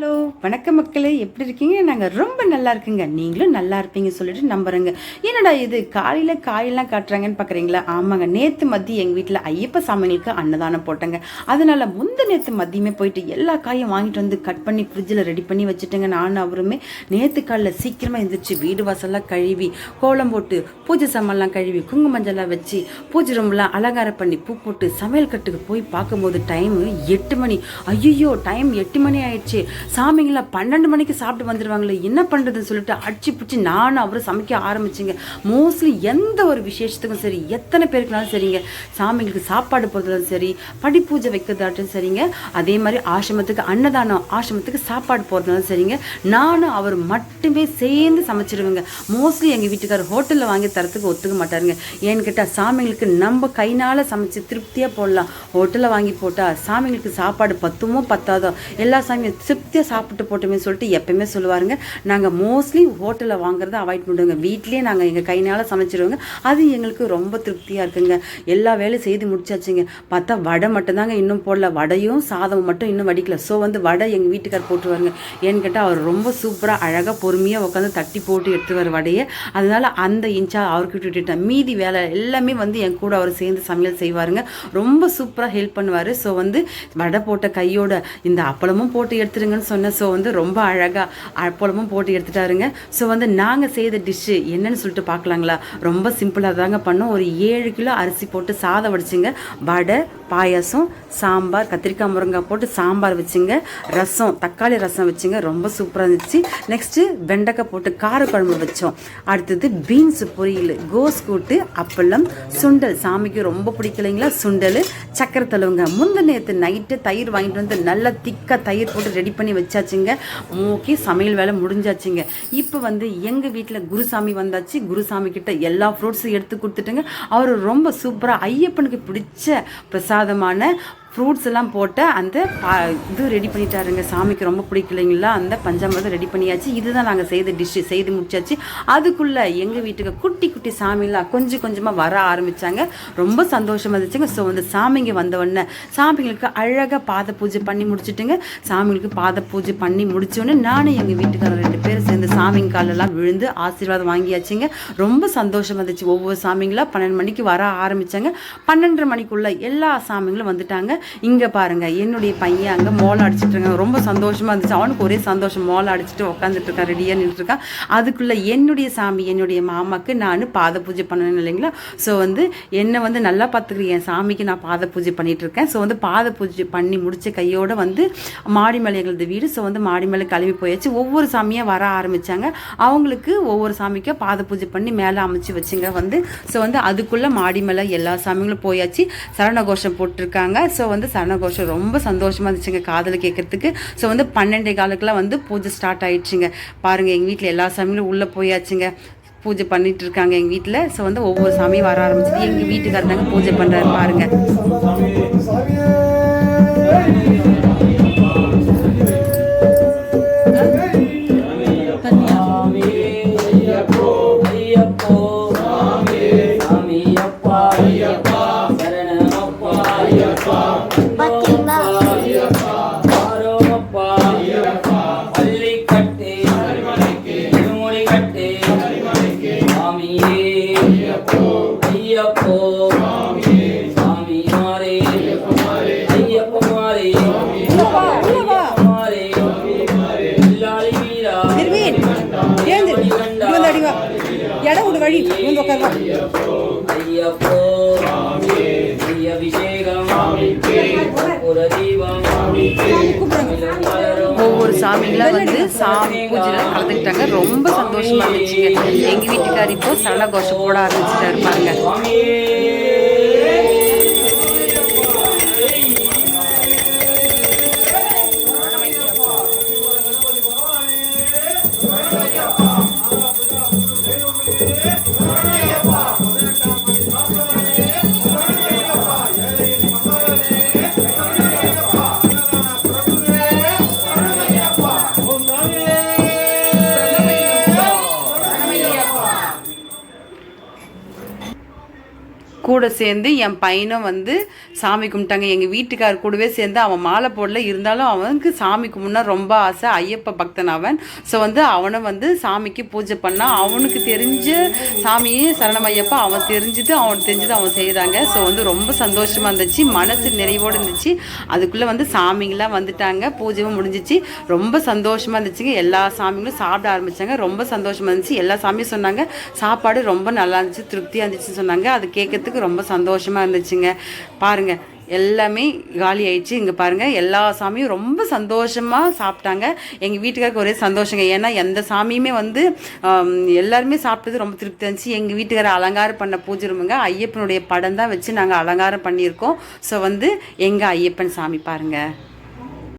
Hello. வணக்கம் மக்களே. எப்படி இருக்கீங்க? நாங்கள் ரொம்ப நல்லா இருக்குங்க. நீங்களும் நல்லா இருப்பீங்க சொல்லிட்டு நம்புறேங்க. என்னடா இது? காலையில் காயெல்லாம் காட்டுறாங்கன்னு பார்க்குறீங்களா ஆமாங்க. நேற்று மதியம் எங்கள் வீட்டில் ஐயப்ப சாமிங்களுக்கு அன்னதானம் போட்டேங்க. அதனால முந்த நேற்று மதியமே போயிட்டு எல்லா காயும் வாங்கிட்டு வந்து கட் பண்ணி ஃப்ரிட்ஜில் ரெடி பண்ணி வச்சுட்டேங்க நானும் அவருமே. நேற்று காலையில் சீக்கிரமாக எழுந்திரிச்சு வீடு வாசல்லாம் கழுவி கோலம் போட்டு பூஜை சாமான்லாம் கழுவி குங்கும மஞ்சள்லாம் வச்சு பூஜை ரூம்லாம் அலங்காரம் பண்ணி பூ போட்டு சமையல் கட்டுக்கு போய் பார்க்கும்போது டைம் எட்டு மணி. ஐயோ டைம் எட்டு மணி ஆயிடுச்சு. சாமிங்களா பன்னெண்டு மணிக்கு சாப்பிட்டு வந்துடுவாங்களே என்ன பண்ணுறதுன்னு சொல்லிட்டு அடிச்சு பிடிச்சி நானும் அவரும் சமைக்க ஆரம்பிச்சிங்க. மோஸ்ட்லி எந்த ஒரு விசேஷத்துக்கும் சரி எத்தனை பேருக்குனாலும் சரிங்க. சாமிங்களுக்கு சாப்பாடு போடுறதும் சரி படி பூஜை வைக்கிறதாட்டும் சரிங்க. அதே மாதிரி ஆசிரமத்துக்கு அன்னதானம் ஆசிரமத்துக்கு சாப்பாடு போடுறதும் சரிங்க. நானும் அவர் மட்டுமே சேர்ந்து சமைச்சிருவேங்க. மோஸ்ட்லி எங்கள் வீட்டுக்காரர் ஹோட்டலில் வாங்கி தரத்துக்கு ஒத்துக்க மாட்டாருங்க. ஏன்னு கேட்டால் சாமிங்களுக்கு நம்ம கைனால் சமைச்சு திருப்தியாக போடலாம். ஹோட்டலில் வாங்கி போட்டால் சாமிங்களுக்கு சாப்பாடு பத்துமோ பத்தாதோ எல்லா சாமியும் திருப்தியாக சாப்பிட்டு போட்டுமே சொல்லிட்டு எப்பயுமே சொல்லுவாருங்க. நாங்கள் மோஸ்ட்லி ஹோட்டலில் வாங்குறத அவாய்ட் பண்ணுவோங்க வீட்லேயே நாங்கள் எங்கள் கையினால் சமைச்சிருவோங்க. அது எங்களுக்கு ரொம்ப திருப்தியாக இருக்குங்க. எல்லா வேலையும் செய்து முடிச்சாச்சுங்க. பார்த்தா வடை மட்டும்தாங்க இன்னும் போடல. வடையும் சாதமும் மட்டும் இன்னும் வடிக்கல. ஸோ வந்து வடை எங்கள் வீட்டுக்கார் போட்டுருவாருங்க. ஏன்னு கேட்டால் அவர் ரொம்ப சூப்பராக அழகாக பொறுமையாக உட்காந்து தட்டி போட்டு எடுத்துவார் வடையை. அதனால் அந்த இன்ச்சாக அவருக்கு விட்டுட்டேன். மீதி வேலை எல்லாமே வந்து என் கூட அவர் சேர்ந்து சமையல் செய்வாருங்க. ரொம்ப சூப்பராக ஹெல்ப் பண்ணுவார். ஸோ வந்து வடை போட்ட கையோட இந்த அப்பளமும் போட்டு எடுத்துருங்கன்னு சொன்னேன் ஸோ வந்து ரொம்ப அழகாக அப்பளமும் போட்டு எடுத்துட்டாருங்க. ஸோ வந்து நாங்கள் செய்த டிஷ்ஷு என்னன்னு சொல்லிட்டு பார்க்கலாங்களா? ரொம்ப சிம்பிளாக தாங்க பண்ணோம். ஒரு ஏழு கிலோ அரிசி போட்டு சாதம் வடிச்சுங்க. வடை பாயாசம் சாம்பார் கத்திரிக்காய் முருங்காய் போட்டு சாம்பார் வச்சுங்க. ரசம் தக்காளி ரசம் வச்சுங்க. ரொம்ப சூப்பராக இருந்துச்சு. நெக்ஸ்ட்டு வெண்டைக்காய் போட்டு காரக்குழம்பு வச்சோம். அடுத்தது பீன்ஸ் பொரியல் கோஸ் கூட்டு அப்பளம் சுண்டல். சாமிக்கு ரொம்ப பிடிக்கலைங்களா சுண்டல் சக்கரை தழுவுங்க. முந்த நேற்று நைட்டு தயிர் வாங்கிட்டு வந்து நல்லா திக்காக தயிர் போட்டு ரெடி பண்ணி வச்சாச்சுங்க. மூக்கி சமையல் வேலை முடிஞ்சாச்சுங்க. இப்போ வந்து எங்கள் வீட்டில் குருசாமி வந்தாச்சு. குருசாமி கிட்ட எல்லா ஃப்ரூட்ஸும் எடுத்து கொடுத்துட்டுங்க. அவர் ரொம்ப சூப்பராக ஐயப்பனுக்கு பிடிச்ச பிரசாதமான ஃப்ரூட்ஸ் எல்லாம் போட்டு அந்த இது ரெடி பண்ணிட்டாருங்க. சாமிக்கு ரொம்ப பிடிக்கலைங்களா? அந்த பஞ்சாமிரதம் ரெடி பண்ணியாச்சு. இதுதான் நாங்கள் செய்த டிஷ்ஷு செய்து முடிச்சாச்சு. அதுக்குள்ளே எங்கள் வீட்டுக்கு குட்டி குட்டி சாமிலாம் கொஞ்சம் கொஞ்சமாக வர ஆரம்பித்தாங்க ரொம்ப சந்தோஷமாக இருந்துச்சுங்க. ஸோ அந்த சாமிங்க வந்தவொடனே சாமிங்களுக்கு அழகாக பாத பூஜை பண்ணி முடிச்சுட்டுங்க. சாமிங்களுக்கு பாத பூஜை பண்ணி முடிச்சோடனே நானும் எங்கள் வீட்டுக்காரர் ரெண்டு பேரும் சேர்ந்து சாமிங்க காலெல்லாம் விழுந்து ஆசீர்வாதம் வாங்கியாச்சுங்க. ரொம்ப சந்தோஷமாக இருந்துச்சு. ஒவ்வொரு சாமிங்களா பன்னெண்டு மணிக்கு வர ஆரம்பித்தாங்க பன்னெண்டரை மணிக்குள்ளே எல்லா சாமிங்களும் வந்துட்டாங்க. இங்கே பாருங்க என்னுடைய பையன் அங்கே மோளம் அடிச்சிட்டு இருக்காங்க. ரொம்ப சந்தோஷமாக இருந்துச்சு. அவனுக்கு ஒரே சந்தோஷம் மோளம் அடிச்சுட்டு உட்காந்துட்டு இருக்கான் ரெடியாக நின்றுட்டு இருக்கான். அதுக்குள்ளே என்னுடைய சாமி என்னுடைய மாமாக்கு நான் பாத பூஜை பண்ணணும் இல்லைங்களா? ஸோ வந்து என்னை வந்து நல்லா பார்த்துக்கிறேன் என் சாமிக்கு நான் பாத பூஜை பண்ணிட்டு இருக்கேன். ஸோ வந்து பாத பூஜை பண்ணி முடிச்ச கையோடு வந்து மாடி எங்களது வீடு. ஸோ வந்து மாடி மேலே கிளம்பி போயாச்சு. ஒவ்வொரு சாமியாக வர ஆரம்பித்தாங்க அவங்களுக்கு ஒவ்வொரு சாமிக்கும் பாத பூஜை பண்ணி மேலே அமைச்சு வச்சுங்க வந்து. ஸோ வந்து அதுக்குள்ளே மாடி மேலே எல்லா சாமிகளும் போயாச்சு. சரணகோஷம் போட்டிருக்காங்க. ஸோ வந்து சரணகோஷம் ரொம்ப சந்தோஷமாக இருந்துச்சுங்க காதில் கேட்குறதுக்கு ஸோ வந்து பன்னெண்டே காலுக்குலாம் வந்து பூஜை ஸ்டார்ட் ஆயிடுச்சுங்க. பாருங்கள் எங்கள் வீட்டில் எல்லா சாமிகளும் உள்ளே போயாச்சுங்க. பூஜை பண்ணிட்டு இருக்காங்க எங்கள் வீட்டில் ஸோ வந்து ஒவ்வொரு சாமியும் வர ஆரம்பிச்சது எங்கள் வீட்டுக்காரர் தாங்க பூஜை பண்ணுறாரு பாருங்கள் ஐயப்போ அபிஷேகம் ஒரு தீபம் ஒவ்வொரு சாமிங்களாம் வந்து சாமி பூஜையில் கலந்துக்கிட்டாங்க. ரொம்ப சந்தோஷமா இருந்துச்சுங்க. எங்கள் வீட்டுக்கார் இப்போ சரணகோஷம் போட ஆரம்பிச்சிட்டாரு பாருங்க. கூட சேர்ந்து என் பையனும் வந்து சாமி கும்பிட்டாங்க. எங்கள் வீட்டுக்கார் கூடவே சேர்ந்து அவன் மாலை போடல. இருந்தாலும் அவனுக்கு சாமி கும்பிட்னா ரொம்ப ஆசை. ஐயப்ப பக்தன் அவன். ஸோ வந்து அவனை வந்து சாமிக்கு பூஜை பண்ணால் அவனுக்கு தெரிஞ்ச சாமியே சரணம் ஐயப்பா. அவன் தெரிஞ்சது அவன் தெரிஞ்சது அவன் செய்கிறாங்க ஸோ வந்து ரொம்ப சந்தோஷமாக இருந்துச்சு. மனசு நிறைவோடு இருந்துச்சு. அதுக்குள்ளே வந்து சாமிங்களாம் வந்துட்டாங்க. பூஜையும் முடிஞ்சிச்சு. ரொம்ப சந்தோஷமாக இருந்துச்சுங்க. எல்லா சாமிங்களும் சாப்பிட ஆரம்பித்தாங்க ரொம்ப சந்தோஷமாக இருந்துச்சு. எல்லா சாமியும் சொன்னாங்க சாப்பாடு ரொம்ப நல்லா இருந்துச்சு திருப்தியாக இருந்துச்சுன்னு சொன்னாங்க. அது கேட்கறதுக்கு ரொம்ப சந்தோஷமாக இருந்துச்சுங்க. பாருங்கள் எல்லாமே காலி ஆயிடுச்சு. இங்கே பாருங்கள் எல்லா சாமியும் ரொம்ப சந்தோஷமாக சாப்பிட்டாங்க. எங்கள் வீட்டுக்காருக்கு ஒரே சந்தோஷங்க. ஏன்னா எந்த சாமியுமே வந்து எல்லாருமே சாப்பிட்டது ரொம்ப திருப்தி இருந்துச்சு. எங்கள் வீட்டுக்கார அலங்காரம் பண்ண பூஜை ரூமுங்க ஐயப்பனுடைய படம் தான் வச்சு நாங்கள் அலங்காரம் பண்ணியிருக்கோம். ஸோ வந்து எங்கள் ஐயப்பன் சாமி பாருங்கள்